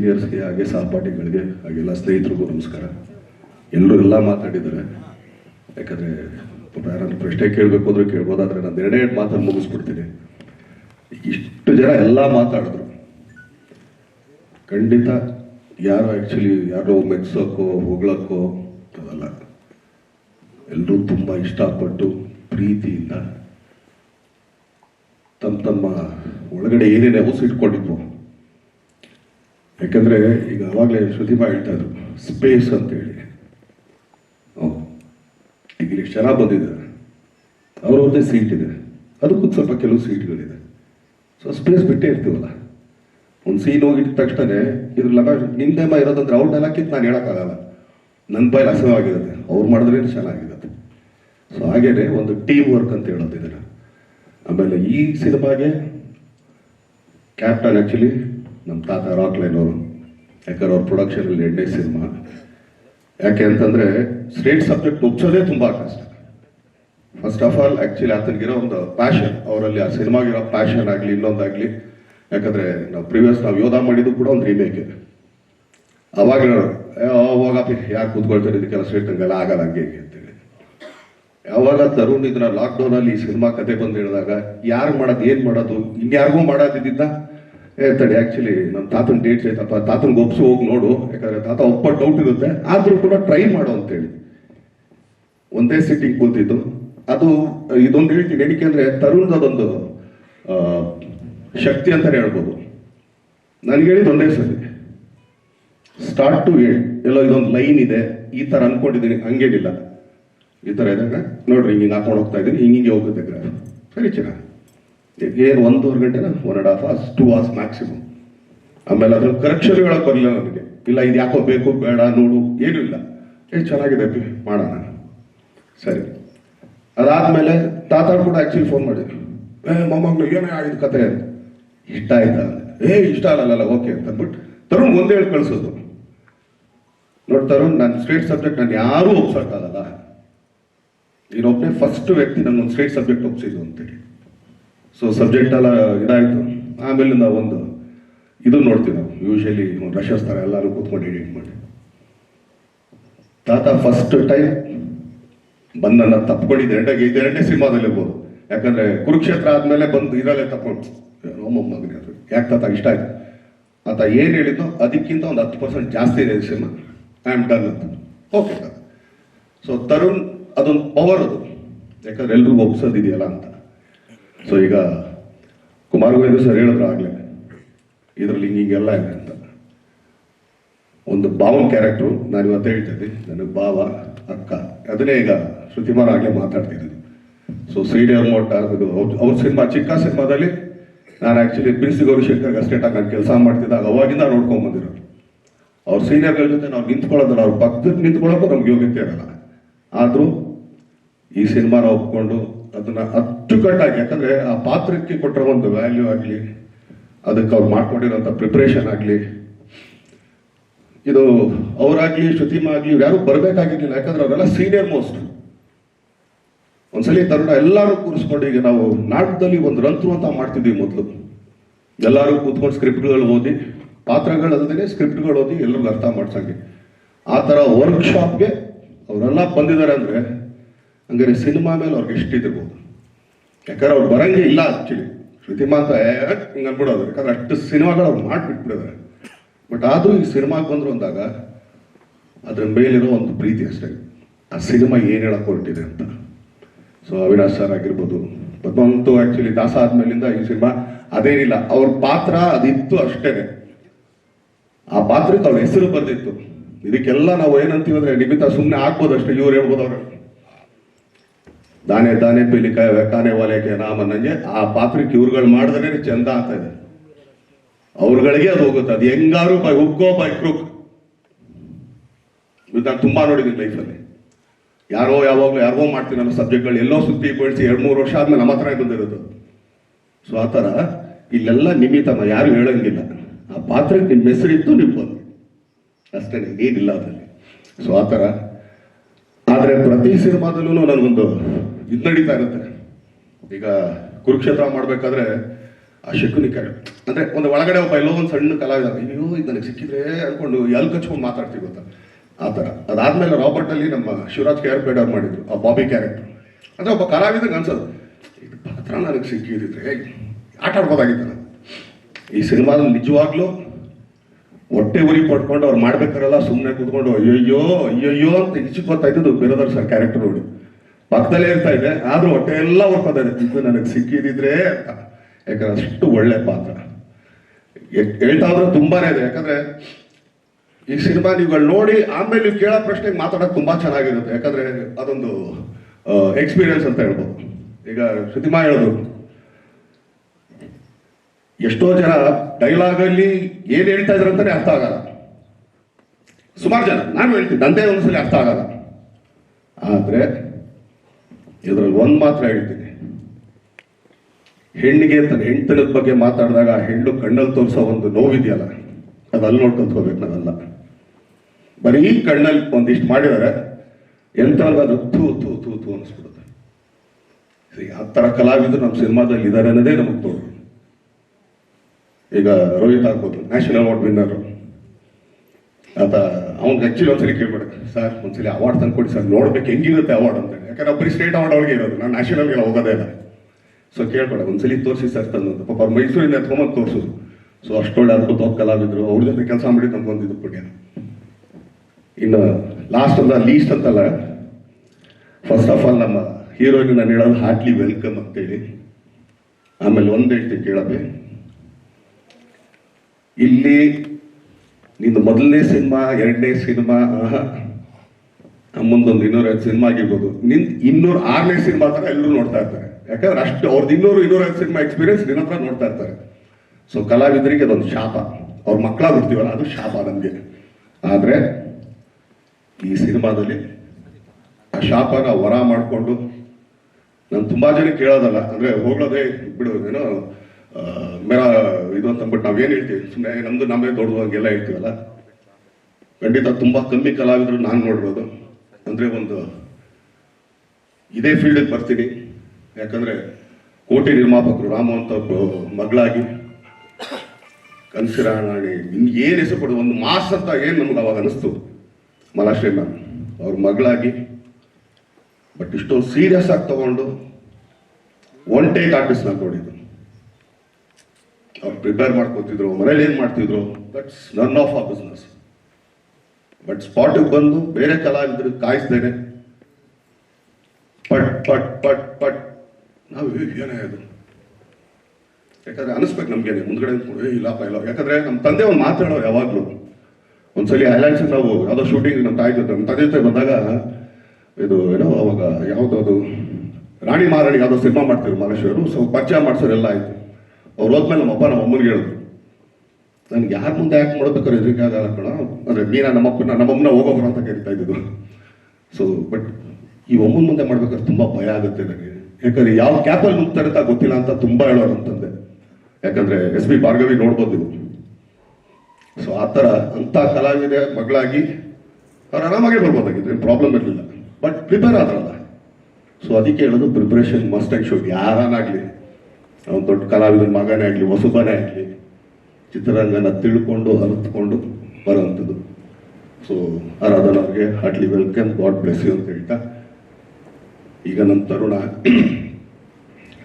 ಸೀನಿಯರ್ಸ್ಗೆ ಹಾಗೆ ಸಹಪಾಠಿಗಳಿಗೆ, ಹಾಗೆಲ್ಲ ಸ್ನೇಹಿತರಿಗೂ ನಮಸ್ಕಾರ. ಎಲ್ಲರೂ ಎಲ್ಲ ಮಾತಾಡಿದ್ದಾರೆ. ಯಾಕಂದರೆ ಯಾರನ್ನು ಪ್ರಶ್ನೆ ಕೇಳಬೇಕು ಅಂದರೆ ಕೇಳ್ಬೋದಾದ್ರೆ ನಾನು ಎರಡೇ ಮಾತನ್ನು ಮುಗಿಸ್ಬಿಡ್ತೀನಿ. ಇಷ್ಟು ಜನ ಎಲ್ಲ ಮಾತಾಡಿದ್ರು. ಖಂಡಿತ ಯಾರು ಆ್ಯಕ್ಚುಲಿ ಯಾರೋ ಮೆಚ್ಚೋಕ್ಕೋ ಹೊಗಳಕ್ಕೋ ಅದಲ್ಲ ಎಲ್ಲರೂ ತುಂಬ ಇಷ್ಟಪಟ್ಟು ಪ್ರೀತಿಯಿಂದ ತಮ್ಮ ತಮ್ಮ ಒಳಗಡೆ ಏನೇನೆ ಹೊಸ ಇಟ್ಕೊಂಡಿದ್ವು ಯಾಕಂದ್ರೆ ಈಗ ಆವಾಗಲೇ ಶ್ರುತಿಮಾ ಹೇಳ್ತಾ ಇದ್ರು ಸ್ಪೇಸ್ ಅಂತೇಳಿ. ಈಗ ಇಲ್ಲಿ ಜನ ಬಂದಿದ್ದಾರೆ ಅವ್ರವ್ರದ್ದೇ ಸೀಟ್ ಇದೆ. ಅದಕ್ಕೂ ಸ್ವಲ್ಪ ಕೆಲವು ಸೀಟ್ಗಳಿದೆ ಸೊ ಸ್ಪೇಸ್ ಬಿಟ್ಟೇ ಇರ್ತೀವಲ್ಲ. ಒಂದು ಸೀನ್ ಹೋಗಿದ ತಕ್ಷಣ ಲಗ ನಿಮ್ದೇಮ ಇರೋದಂದ್ರೆ ಅವ್ರ ನೆಲಕ್ಕಿಂತ ನಾನು ಹೇಳೋಕ್ಕಾಗಲ್ಲ. ನನ್ನ ಬಾಯಲ್ಲಿ ಅಸಹವಾಗಿರುತ್ತೆ ಅವ್ರು ಮಾಡಿದ್ರೇನು ಚೆನ್ನಾಗಿರುತ್ತೆ ಸೊ ಹಾಗೇನೆ ಒಂದು ಟೀಮ್ ವರ್ಕ್ ಅಂತ ಹೇಳೋದು ಇದನ್ನು ಆಮೇಲೆ ಈ ಸಿನಿಮಾಗೆ ಕ್ಯಾಪ್ಟನ್ ಆ್ಯಕ್ಚುಲಿ ನಮ್ಮ ತಾತ ರಾಕ್ ಲೈನ್ ಅವರು. ಯಾಕಂದ್ರೆ ಅವ್ರ ಪ್ರೊಡಕ್ಷನಲ್ಲಿ ಎರಡನೇ ಸಿನಿಮಾ ಯಾಕೆ ಅಂತಂದ್ರೆ ಸ್ಟೇಟ್ ಸಬ್ಜೆಕ್ಟ್ ಒಪ್ಸೋದೇ ತುಂಬಾ ಕಷ್ಟ. ಫಸ್ಟ್ ಆಫ್ ಆಲ್ ಆಕ್ಚುಲಿ ಆತನಿಗಿರೋ ಒಂದು ಪ್ಯಾಷನ್ ಅವರಲ್ಲಿ ಆ ಸಿನಿಮಾಗಿರೋ ಪ್ಯಾಷನ್ ಆಗಲಿ, ಇನ್ನೊಂದಾಗ್ಲಿ. ಯಾಕಂದ್ರೆ ನಾವು ಪ್ರಿವಿಯಸ್ ನಾವು ಯೋಧ ಮಾಡಿದ್ದು ಕೂಡ ಒಂದು ರೀಮೇಕ್ ಅವಾಗ ಅವಾಗ ಯಾರು ಕೂತ್ಕೊಳ್ತಾರೆ? ಇದಕ್ಕೆಲ್ಲ ಸ್ಟ್ರೀಟ್ ಹಂಗೆಲ್ಲ ಆಗಲ್ಲ, ಹಂಗೆ ಹೀಗೆ ಅಂತೇಳಿ. ಯಾವಾಗ ತರುಣ್ ಇದನ್ನ ಲಾಕ್ಡೌನ್ ಅಲ್ಲಿ ಈ ಸಿನಿಮಾ ಕತೆ ಬಂದು ಹೇಳಿದಾಗ, ಯಾರು ಮಾಡೋದು, ಏನ್ ಮಾಡೋದು? ಇನ್ಯಾರಿಗೂ ಮಾಡೋದಿದ್ದ ತಡಿ ಆಕ್ಚುಲಿ ನಮ್ಮ ತಾತನ ಡೇಟ್ಸ್ ಆಯ್ತಪ್ಪ ತಾತನ ಒಪ್ಸು ಹೋಗಿ ನೋಡು. ಯಾಕಂದ್ರೆ ತಾತ ಒಪ್ಪ ಡೌಟ್ ಇರುತ್ತೆ. ಆದ್ರೂ ಕೂಡ ಟ್ರೈ ಮಾಡು ಅಂತೇಳಿ. ಒಂದೇ ಸಿಟ್ಟಿಂಗ್ ಕೂತಿದ್ದು. ಅದು ಇದೊಂದು ಹೇಳ್ತೀನಿ ಏನಕ್ಕೆ ಅಂದ್ರೆ ತರುಣದ ಒಂದು ಆ, ಶಕ್ತಿ ಅಂತಾನೆ ಹೇಳ್ಬೋದು. ನನಗೆ ಹೇಳಿದ್ದು ಒಂದೇ ಸರಿ ಸ್ಟಾರ್ಟ್ ಟು ಎಲ್ಲೋ ಇದೊಂದು ಲೈನ್ ಇದೆ. ಈ ತರ ಅನ್ಕೊಂಡಿದ್ದೀನಿ. ಹಂಗೇನಿಲ್ಲ. ಈ ತರ ಇದಾಗ ನೋಡ್ರಿ ಹಿಂಗೆ ಹಾಕೊಂಡು ಹೋಗ್ತಾ ಇದ್ದೀನಿ. ಹಿಂಗೆ ಹಿಂಗೆ ಹೋಗುತ್ತೆ ಸರಿ ಚೆನ್ನಾಗಿ ಏನು ಒಂದೂವರೆ ಗಂಟೆನ? One and half hours two hours maximum ಆಮೇಲೆ ಅದ್ರ ಕರೆಕ್ಷನ್ ಹೇಳಕ್ ಬರಲಿಲ್ಲ ನನಗೆ. ಇಲ್ಲ, ಇದು ಯಾಕೋ ಬೇಕು, ಬೇಡ, ನೋಡು, ಏನೂ ಇಲ್ಲ. ಏ, ಚೆನ್ನಾಗಿದೆ ಬಿ ಮಾಡೋಣ ಸರಿ. ಅದಾದ್ಮೇಲೆ ತಾತ ಕೂಡ ಆಕ್ಚುಲಿ ಫೋನ್ ಮಾಡಿದ್ರು. ಏ, ಮೊಮ್ಮಗಳು, ಏನೇ ಆಗಿದ್ ಕತೆ ಅಂತ. ಇಷ್ಟ ಆಯ್ತಾ? ಏ, ಇಷ್ಟ ಆಗಲ್ಲ, ಓಕೆ ಅಂತ ಅಂದ್ಬಿಟ್ಟು ತರುಣ್ ಒಂದೇ ಹೇಳಿ ಕಳಿಸೋದು. ನೋಡಿ ತರುಣ್ ನನ್ನ ಸ್ಟ್ರೇಟ್ ಸಬ್ಜೆಕ್ಟ್ ನಾನು ಯಾರೂ ಒಪ್ಸೋಕ್ಕಾಗಲ್ಲ. ನೀನೊಬ್ಬನೇ ಫಸ್ಟ್ ವ್ಯಕ್ತಿ ನನ್ನ ಒಂದು ಸ್ಟ್ರೇಟ್ ಸಬ್ಜೆಕ್ಟ್ ಒಪ್ಸಿದ್ದು ಅಂತೇಳಿ. ಸೊ ಸಬ್ಜೆಕ್ಟ್ ಎಲ್ಲ ಇದಾಯಿತು. ಆಮೇಲೆ ನಾವು ಒಂದು ಇದು ನೋಡ್ತೀವಿ ನಾವು. ಯೂಶಲಿ ರಶಸ್ ಥರ ಎಲ್ಲರೂ ಕೂತ್ಕೊಂಡು ಎಡಿಟ್ ಮಾಡಿ. ತಾತ ಫಸ್ಟ್ ಟೈಮ್ ಬಂದನ್ನ ತಪ್ಕೊಂಡಿದ್ದೆ ಎರಡಾಗಿ ಇದು ಎರಡನೇ ಸಿನಿಮಾದಲ್ಲಿ ಯಾಕಂದರೆ ಕುರುಕ್ಷೇತ್ರ ಆದಮೇಲೆ ಬಂದು ಇದರಲ್ಲೇ ತಪ್ಕೊಂಡು. ಮಗನೇ ಅದು. ಯಾಕೆ ತಾತ ಇಷ್ಟ ಆಯ್ತು? ಆತ ಏನು ಹೇಳಿದ್ದು ಅದಕ್ಕಿಂತ ಒಂದು ಹತ್ತು ಪರ್ಸೆಂಟ್ ಜಾಸ್ತಿ ಇದೆ ಸಿನಿಮಾ. ಐ ಆಮ್ ಡನ್ ಅಂತ. ಓಕೆ ಸೊ ತರುಣ್ ಅದೊಂದು ಪವರ್ ಅದು. ಯಾಕಂದ್ರೆ ಎಲ್ರಿಗೂ ಒಪ್ಸೋದಿದೆಯಲ್ಲ ಅಂತ. ಸೊ ಈಗ ಕುಮಾರ್ ಸರ್ ಹೇಳಿದ್ರು ಆಗ್ಲೇ ಇದರಲ್ಲಿ ಹಿಂಗಿಂಗೆಲ್ಲ ಇದೆ ಅಂತ. ಒಂದು ಭಾವನ ಕ್ಯಾರೆಕ್ಟ್ರು ನಾನು ಇವತ್ತು ಹೇಳ್ತಾ ಇದ್ದೀನಿ. ನನಗೆ ಭಾವ, ಅಕ್ಕ, ಅದನ್ನೇ ಈಗ ಶ್ರುತಿಮಾರ್ ಆಗ್ಲೇ ಮಾತಾಡ್ತಿದ್ದೀನಿ ಸೊ ಸಿ ಡಿ ಮೋಟ ಅವ್ರ ಸಿನಿಮಾ, ಚಿಕ್ಕ ಸಿನಿಮಾದಲ್ಲಿ ನಾನು ಆ್ಯಕ್ಚುಲಿ ಪ್ರಿನ್ಸಿ ಗೌರಿಶಂಕರ್ ಅಸ್ಟೇಟ್ ಆಗಿ ನಾನು ಕೆಲಸ ಮಾಡ್ತಿದ್ದಾಗ ಅವಾಗಿಂದ ನೋಡ್ಕೊಂಡ್ ಬಂದಿರೋರು. ಅವ್ರ ಸೀನಿಯರ್ಗಳ ಜೊತೆ ನಾವು ನಿಂತ್ಕೊಳ್ಳೋದಲ್ಲ ಅವ್ರ ಪಕ್ಕದಲ್ಲಿ ನಿಂತ್ಕೊಳ್ಳೋಕ್ಕೂ ನಮ್ಗೆ ಯೋಗ್ಯತೆ ಇರಲ್ಲ. ಆದರೂ ಈ ಸಿನಿಮಾನ ಒಪ್ಕೊಂಡು ಅದನ್ನ ಅಚ್ಚುಕಟ್ಟಾಗಿ ಯಾಕಂದ್ರೆ ಆ ಪಾತ್ರಕ್ಕೆ ಕೊಟ್ಟಿರೋ ಒಂದು ವ್ಯಾಲ್ಯೂ ಆಗಲಿ, ಅದಕ್ಕೆ ಅವ್ರು ಮಾಡ್ಕೊಂಡಿರೋಂಥ ಪ್ರಿಪ್ರೇಷನ್ ಆಗಲಿ, ಇದು ಅವರಾಗ್ಲಿ, ಶ್ರುತಿಮ ಆಗಲಿ ಯಾರು ಬರಬೇಕಾಗಿರ್ಲಿಲ್ಲ. ಯಾಕಂದ್ರೆ ಅವರೆಲ್ಲ ಸೀನಿಯರ್ ಮೋಸ್ಟ್ ಒಂದ್ಸಲಿ ತರುಣ ಎಲ್ಲರೂ ಕೂರಿಸ್ಕೊಂಡು ಈಗ ನಾವು ನಾಟಕದಲ್ಲಿ ಒಂದು ರಂತ್ರು ಅಂತ ಮಾಡ್ತಿದ್ವಿ ಮೊದಲು. ಎಲ್ಲರೂ ಕೂತ್ಕೊಂಡು ಸ್ಕ್ರಿಪ್ಟ್ಗಳು ಓದಿ ಪಾತ್ರಗಳಲ್ಲದೆ ಸ್ಕ್ರಿಪ್ಟ್ಗಳು ಓದಿ ಎಲ್ಲರೂ ಅರ್ಥ ಮಾಡ್ಸಂಗೆ ಆ ಥರ ವರ್ಕ್ಶಾಪ್ಗೆ ಅವರೆಲ್ಲ ಬಂದಿದ್ದಾರೆ ಅಂದ್ರೆ, ಹಂಗಾರೆ ಸಿನಿಮಾ ಮೇಲೆ ಅವ್ರಿಗೆ ಎಷ್ಟಿದಿರ್ಬೋದು ಯಾಕಂದ್ರೆ ಅವ್ರು ಬರಂಗೆ ಇಲ್ಲ ಆಕ್ಚುಲಿ ಶ್ರುತಿ ಮಾತ್ರ ಹಿಂಗೆ ಅನ್ಬಿಡೋದು. ಯಾಕಂದ್ರೆ ಅಷ್ಟು ಸಿನಿಮಾಗಳು ಅವ್ರು ಮಾಡಿಬಿಟ್ಬಿಟ್ಟಿದ್ದಾರೆ. ಬಟ್ ಆದ್ರೂ ಈ ಸಿನಿಮಾಗೆ ಬಂದರು ಅಂದಾಗ ಅದ್ರ ಮೇಲಿರೋ ಒಂದು ಪ್ರೀತಿ ಅಷ್ಟೇ. ಆ ಸಿನಿಮಾ ಏನು ಹೇಳಕ್ ಹೊರಟಿದೆ ಅಂತ. ಸೊ ಅವಿನಾಶ್ ಸರ್ ಆಗಿರ್ಬೋದು ಪದ್ಮಂತು ಆ್ಯಕ್ಚುಲಿ ದಾಸ ಆದ್ಮೇಲಿಂದ ಈ ಸಿನಿಮಾ ಅದೇನಿಲ್ಲ. ಅವ್ರ ಪಾತ್ರ ಅದಿತ್ತು ಅಷ್ಟೇನೆ ಆ ಪಾತ್ರಕ್ಕೆ ಅವ್ರ ಹೆಸರು ಬರ್ದಿತ್ತು ಇದಕ್ಕೆಲ್ಲ ನಾವು ಏನಂತೀವಿ ಅಂದ್ರೆ ನಿಮಿತ್ತ ಸುಮ್ಮನೆ ಆಗ್ಬೋದು ಅಷ್ಟೇ ಇವ್ರು ಹೇಳ್ಬೋದು ಅವ್ರು. ದಾನೆ ದಾನೆ ಪಿಲಿಕಾಯ ವೆಕ್ಕಾನೆ ಒಲೆಕೆ ನಾಮ ನಂಗೆ. ಆ ಪಾತ್ರಕ್ಕೆ ಇವ್ರುಗಳು ಮಾಡಿದ್ರೆ ಚಂದ ಆಗ್ತಾ ಇದೆ. ಅವ್ರಗಳಿಗೆ ಅದು ಹೋಗುತ್ತೆ. ಅದು ಹೆಂಗಾರು by hook or by crook. ಇದು ನಾನು ತುಂಬಾ ನೋಡಿದ್ದೀನಿ ಲೈಫಲ್ಲಿ. ಯಾರೋ ಯಾವಾಗಲೂ ಯಾರಿಗೋ ಮಾಡ್ತೀನಿ ನನ್ನ ಸಬ್ಜೆಕ್ಟ್ಗಳು ಎಲ್ಲೋ ಸುತ್ತಿ ಬೆಳೆಸಿ ಎರಡು ಮೂರು ವರ್ಷ ಆದ್ಮೇಲೆ ನಮ್ಮ ಹತ್ರ ಬಂದಿರೋದು. ಸೊ ಆ ಥರ ಇಲ್ಲೆಲ್ಲ ನಿಮಿತ್ತಮ್ಮ ಯಾರು ಹೇಳಂಗಿಲ್ಲ. ಆ ಪಾತ್ರಕ್ಕೆ ನಿಮ್ಮ ಹೆಸರಿತ್ತು ನೀವು ಬಂದು ಅಷ್ಟೇ, ಏನಿಲ್ಲ ಅದರಲ್ಲಿ. ಸೊ ಆ ಥರ. ಆದರೆ ಪ್ರತಿ ಸಿನಿಮಾದಲ್ಲೂ ನನಗೊಂದು ಇದು ನಡೀತಾ ಇರುತ್ತೆ. ಈಗ ಕುರುಕ್ಷೇತ್ರ ಮಾಡಬೇಕಾದ್ರೆ ಆ ಶಕುನಿ ಕ್ಯಾರೆಕ್ಟರ್ ಅಂದ್ರೆ ಒಂದು ಒಳಗಡೆ ಒಬ್ಬ ಎಲ್ಲೋ ಒಂದು ಸಣ್ಣ ಕಲಾವಿದ ಅಯ್ಯೋ, ಇದು ನನಗೆ ಸಿಕ್ಕಿದ್ರೆ ಅನ್ಕೊಂಡು ಎಲ್ಲಿ ಕಚ್ಕೊಂಡು ಮಾತಾಡ್ತೀವಿ ಗೊತ್ತಾ? ಆ ಥರ. ಅದಾದ್ಮೇಲೆ ರಾಬರ್ಟ್ ಅಲ್ಲಿ ನಮ್ಮ ಶಿವರಾಜ್ ಕೆ ಆರ್ ಪೇಡರ್ ಮಾಡಿದ್ರು, ಆ ಬಾಬಿ ಕ್ಯಾರೆಕ್ಟರ್ ಅಂದ್ರೆ ಒಬ್ಬ ಕಲಾವಿದಂಗೆ ಅನ್ಸೋದು, ಇದು ಪಾತ್ರ ನನಗೆ ಸಿಕ್ಕಿದ್ರೆ ಆಟ ಆಡ್ಬೋದಾಗಿತ್ತು ನಾನು ಈ ಸಿನಿಮಾದಲ್ಲಿ ನಿಜವಾಗ್ಲೂ ಹೊಟ್ಟೆ ಉರಿ ಪಡ್ಕೊಂಡು ಅವ್ರು ಮಾಡ್ಬೇಕಾರಲ್ಲ ಸುಮ್ಮನೆ ಕೂತ್ಕೊಂಡು, ಅಯ್ಯಯ್ಯೋ ಅಯ್ಯಯ್ಯೋ ಅಂತ ಗೊತ್ತಾಯ್ತದ್ದು ಇದ್ದು ಸರ್ ಕ್ಯಾರೆಕ್ಟರ್ ನೋಡಿ. ಪಕ್ಕದಲ್ಲೇ ಇರ್ತಾ ಇದೆ. ಆದ್ರೂ ಹೊಟ್ಟೆ ಎಲ್ಲ ಹೊರ್ಕೋತಾ ಇದೆ. ಇದು ನನಗೆ ಸಿಕ್ಕಿದಿದ್ರೆ ಯಾಕಂದ್ರೆ ಅಷ್ಟು ಒಳ್ಳೆ ಪಾತ್ರ. ಹೇಳ್ತಾ ಇದ್ರೆ ತುಂಬಾನೇ ಇದೆ. ಯಾಕಂದ್ರೆ ಈ ಸಿನಿಮಾ ನೀವುಗಳು ನೋಡಿ, ಆಮೇಲೆ ನೀವು ಕೇಳೋ ಪ್ರಶ್ನೆಗೆ ಮಾತಾಡೋಕೆ ತುಂಬಾ ಚೆನ್ನಾಗಿರುತ್ತೆ. ಯಾಕಂದ್ರೆ ಅದೊಂದು ಎಕ್ಸ್ಪೀರಿಯನ್ಸ್ ಅಂತ ಹೇಳ್ಬೋದು. ಈಗ ಶ್ರುತಿಮಾ ಹೇಳಿದ್ರು ಎಷ್ಟೋ ಜನ ಡೈಲಾಗ್ ಅಲ್ಲಿ ಏನ್ ಹೇಳ್ತಾ ಇದ್ರು ಅಂತಾನೆ ಅರ್ಥ ಆಗಲ್ಲ. ಸುಮಾರು ಜನ. ನಾನು ಹೇಳ್ತೀನಿ. ನಂದೇ ಒಂದ್ಸಲಿ ಅರ್ಥ ಆಗಲ್ಲ. ಆದ್ರೆ ಇದ್ರಲ್ಲಿ ಒಂದು ಮಾತ್ರ ಹೇಳ್ತೀನಿ. ಹೆಣ್ಣಿಗೆ ತನ್ನ ಹೆಣ್ತನದ ಬಗ್ಗೆ ಮಾತಾಡಿದಾಗ ಆ ಹೆಣ್ಣು ಕಣ್ಣಲ್ಲಿ ತೋರಿಸೋ ಒಂದು ನೋವಿದೆಯಲ್ಲ, ಅದು ಅಲ್ಲಿ ಹೋಗ್ಬೇಕು ನಾವೆಲ್ಲ. ಬರೀ ಕಣ್ಣಲ್ಲಿ ಒಂದಿಷ್ಟು ಮಾಡಿದರೆ ಎಂಥ ಅದು ತೂ ತೂ ತೂ ತೂ ಅನಿಸ್ಬಿಡುತ್ತೆ. ಆ ಥರ ಕಲಾವಿದರು ನಮ್ಮ ಸಿನಿಮಾದಲ್ಲಿ ಇದ್ದಾರೆ ಅನ್ನೋದೇ ನಮಗೆ ತೋರು ಈಗ ರೋಹಿತ್ ಆಗ್ಬೋದು, ನ್ಯಾಷನಲ್ ಅವಾರ್ಡ್ ವಿನ್ನರ್. ಆತ ಅವ್ನಿಗೆ ಆಕ್ಚುಲಿ ಒಂದ್ಸಲಿ ಕೇಳ್ಬೇಡ ಸರ್, ಒಂದ್ಸಲಿ ಅವಾರ್ಡ್ ತಂದು ಕೊಡಿ ಸರ್, ನೋಡ್ಬೇಕು ಹೆಂಗಿರುತ್ತೆ ಅವಾರ್ಡ್ ಅಂತ ಯಾಕಂದ್ರೆ ಬರೀ ಸ್ಟೇಟ್ ಅವಾರ್ಡ್ ಅವಳಿಗೆ ಇರೋದು, ನಾನು ನ್ಯಾಷನಲ್ಗೆಲ್ಲ ಹೋಗೋದೇ ಇಲ್ಲ. ಸೊ ಕೇಳ್ಬೇಡ ಒಂದ್ಸಲಿ ತೋರಿಸಿ ಸರ್ ತಂದು ಪಾಪ ಅವ್ರು ಮೈಸೂರಿಂದ ಎತ್ಕೊಂಬಂದು ತೋರಿಸೋದು. ಸೊ ಅಷ್ಟೊಳ್ಳೆ ಕಲಾ ಕಲಾವಿದ್ರು ಅವ್ರ ಜೊತೆ ಕೆಲಸ ಮಾಡಿ ತಂದು ಬಂದಿದ್ದು ಪುಣ್ಯ. ಇನ್ನು ಲಾಸ್ಟ್ ಅಲ್ಲ ಲೀಸ್ಟ್ ಅಂತಲ್ಲ ಫಸ್ಟ್ ಆಫ್ ಆಲ್ ನಮ್ಮ ಹೀರೋಯಿನ್ ನಾನು ಹೇಳೋದು ಹಾರ್ಟ್ಲಿ ವೆಲ್ಕಮ್ ಅಂತೇಳಿ. ಆಮೇಲೆ ಒಂದು ಹೇಳ್ತೀನಿ ಕೇಳಬೇಕು ಇಲ್ಲಿ ನಿಂದು ಮೊದಲನೇ ಸಿನಿಮಾ, ಎರಡನೇ ಸಿನಿಮಾ ಮುಂದೊಂದು ಇನ್ನೂರೈದು ಸಿನಿಮಾ ಆಗಿರ್ಬೋದು. ನಿನ್ ಇನ್ನೂರ ಆರನೇ ಸಿನಿಮಾ ತರ ಎಲ್ಲರೂ ನೋಡ್ತಾ ಇರ್ತಾರೆ. ಯಾಕಂದ್ರೆ ಅಷ್ಟು ಅವ್ರದ್ದು ಇನ್ನೂರು ಇನ್ನೂರೈದು ಸಿನಿಮಾ ಎಕ್ಸ್ಪೀರಿಯನ್ಸ್ ನಿನ್ನ ಹತ್ರ ನೋಡ್ತಾ ಇರ್ತಾರೆ. ಸೊ ಕಲಾವಿದರಿಗೆ ಅದೊಂದು ಶಾಪ. ಅವ್ರ ಮಕ್ಕಳಾಗಿರ್ತೀವಲ್ಲ, ಅದು ಶಾಪ ನಮಗೆ. ಆದ್ರೆ, ಈ ಸಿನಿಮಾದಲ್ಲಿ ಆ ಶಾಪನ ವರ ಮಾಡಿಕೊಂಡು, ನಾನು ತುಂಬಾ ಜನ ಕೇಳೋದಲ್ಲ. ಅಂದ್ರೆ ಹೋಗೋದೇ ಬಿಡು, ಏನೋ ಮೇರಾ, ಇದು ಅಂತ ಅಂದ್ಬಿಟ್ಟು ನಾವೇನ್ ಹೇಳ್ತೀವಿ? ಸುಮ್ಮನೆ ನಮ್ದು ನಮ್ಮೇ ದೊಡ್ಡದು ಹಂಗೆಲ್ಲ ಹೇಳ್ತೀವಲ್ಲ? ಖಂಡಿತ ತುಂಬಾ ಕಮ್ಮಿ ಕಲಾವಿದರು ನಾನು ನೋಡ್ಬೋದು. ಅಂದ್ರೆ ಒಂದು ಇದೇ ಫೀಲ್ಡ್ ಬರ್ತೀನಿ. ಯಾಕಂದ್ರೆ ಕೋಟಿ ನಿರ್ಮಾಪಕರು ರಾಮು ಅಂತ ಒಬ್ಬ ಮಗಳಾಗಿ ಕನ್ಸಿರಾಣಿ ಏನ್ ಹೆಸರು ಕೊಡೋದು ಒಂದು ಮಾಸ್ ಅಂತ ಏನ್ ನಮ್ಗೆ ಅವಾಗ ಅನಿಸ್ತು? ಮಲಾಶ್ರೀ ಮ್ಯಾಮ್, ಅವ್ರ ಮಗಳಾಗಿ, ಬಟ್ ಇಷ್ಟೊಂದು ಸೀರಿಯಸ್ ಆಗಿ ತಗೊಂಡು ಒನ್ ಟೇಕ್ ಆರ್ಟಿಸ್ಟ್ ನೋಡಿದ್ದು ಅವ್ರು ಪ್ರಿಪೇರ್ ಮಾಡ್ಕೊತಿದ್ರು ಮನೇಲಿ ಏನು ಮಾಡ್ತಿದ್ರು? ದಟ್ಸ್ ನನ್ ಆಫ್ ಆ ಬಿಸ್ನೆಸ್ ಬಟ್ ಸ್ಪಾಟಿಗೆ ಬಂದು ಬೇರೆ ಕಲಾವಿದ್ರು ಕಾಯಿಸ್ದೇನೆ. ಪಟ್ ಪಟ್ ಪಟ್ ಪಟ್. ನಾವು ಏನೇ ಅದು? ಯಾಕಂದ್ರೆ ಅನಿಸ್ಬೇಕು ನಮ್ಗೇನೆ ಮುಂದ್ಗಡೆ ಏ ಇಲ್ಲಪ್ಪ ಇಲ್ಲ. ಯಾಕಂದ್ರೆ ನಮ್ಮ ತಂದೆ ಒಂದು ಮಾತಾಡೋ ಯಾವಾಗ್ಲೂ. ಒಂದ್ಸಲಿ ಐಲ್ಯಾಂಡ್ಸ್ ನಾವು ಯಾವುದೋ ಶೂಟಿಂಗ್ ನಮ್ಮ ತಾಯಿ ಜೊತೆ ನಮ್ಮ ತಂದೆ ಜೊತೆ ಬಂದಾಗ ಇದು ಏನೋ ಅವಾಗ ಯಾವುದೋ ಅದು? ರಾಣಿ ಮಾರಾಣಿ ಯಾವುದೋ ಸಿನಿಮಾ ಮಾಡ್ತಿದ್ರು ಮಹೇಶ್ವರು ಸೊ ಪರಿಚಯ ಮಾಡಿಸೋರೆಲ್ಲ ಆಯ್ತು. ಅವ್ರು ಹೋದ್ಮೇಲೆ ನಮ್ಮಪ್ಪ ನಮ್ಮ ಅಮ್ಮನಿಗೆ ಹೇಳಿದ್ರು. ನನ್ಗೆ ಯಾರ ಮುಂದೆ ಯಾಕೆ ಮಾಡ್ಬೇಕಾದ್ರೆ ಎದುರಿಗಾಗಲ್ಲ ಕಣ. ಅಂದ್ರೆ ಮೀನಾ ನಮ್ಮಪ್ಪನ ನಮ್ಮಮ್ಮನ ಹೋಗೋಬ್ರ ಅಂತ ಕರಿತಾ ಇದ್ದಿದ್ದು. ಸೊ ಬಟ್ ಈ ಒಮ್ಮನ ಮುಂದೆ ಮಾಡ್ಬೇಕಾದ್ರೆ ತುಂಬಾ ಭಯ ಆಗುತ್ತೆ ನನಗೆ ಯಾಕಂದ್ರೆ ಯಾವ ಕ್ಯಾಪಲ್ಲಿ ನುಗ್ತಾರೆ ಅಂತ ಗೊತ್ತಿಲ್ಲ ಅಂತ ತುಂಬಾ ಹೇಳೋರು ಅಂತಂದೆ ಯಾಕಂದ್ರೆ ಎಸ್ ಬಿ ಭಾರ್ಗವಿ ನೋಡ್ಬೋದು ಸೊ ಆ ಥರ ಅಂತ ಕಲಾವಿದೆ ಮಗಳಾಗಿ ಅವ್ರು ಆರಾಮಾಗೆ ಬರ್ಬೋದಾಗಿತ್ತು, ಏನು ಪ್ರಾಬ್ಲಮ್ ಇರಲಿಲ್ಲ. But prepare ಆದ್ರಲ್ಲ. ಸೊ ಅದಕ್ಕೆ ಹೇಳೋದು ಪ್ರಿಪ್ರೇಷನ್ ಮಸ್ಟ್ ಆ್ಯಂಡ್ ಶುಡ್ ಯಾರನ್ನಾಗಲಿ ಅವ್ನು ದೊಡ್ಡ ಕಲಾವಿದನ ಮಗನೇ ಆಗಲಿ ಹೊಸಬನೇ ಆಗಲಿ, ಚಿತ್ರರಂಗನ ತಿಳ್ಕೊಂಡು, ಅರಿತುಕೊಂಡು ಬರುವಂಥದ್ದು. So ಆರಾಧನವ್ರಿಗೆ heartly welcome God bless you ಅಂತ ಹೇಳ್ತಾ, ಈಗ ನಮ್ಮ ತರುಣ.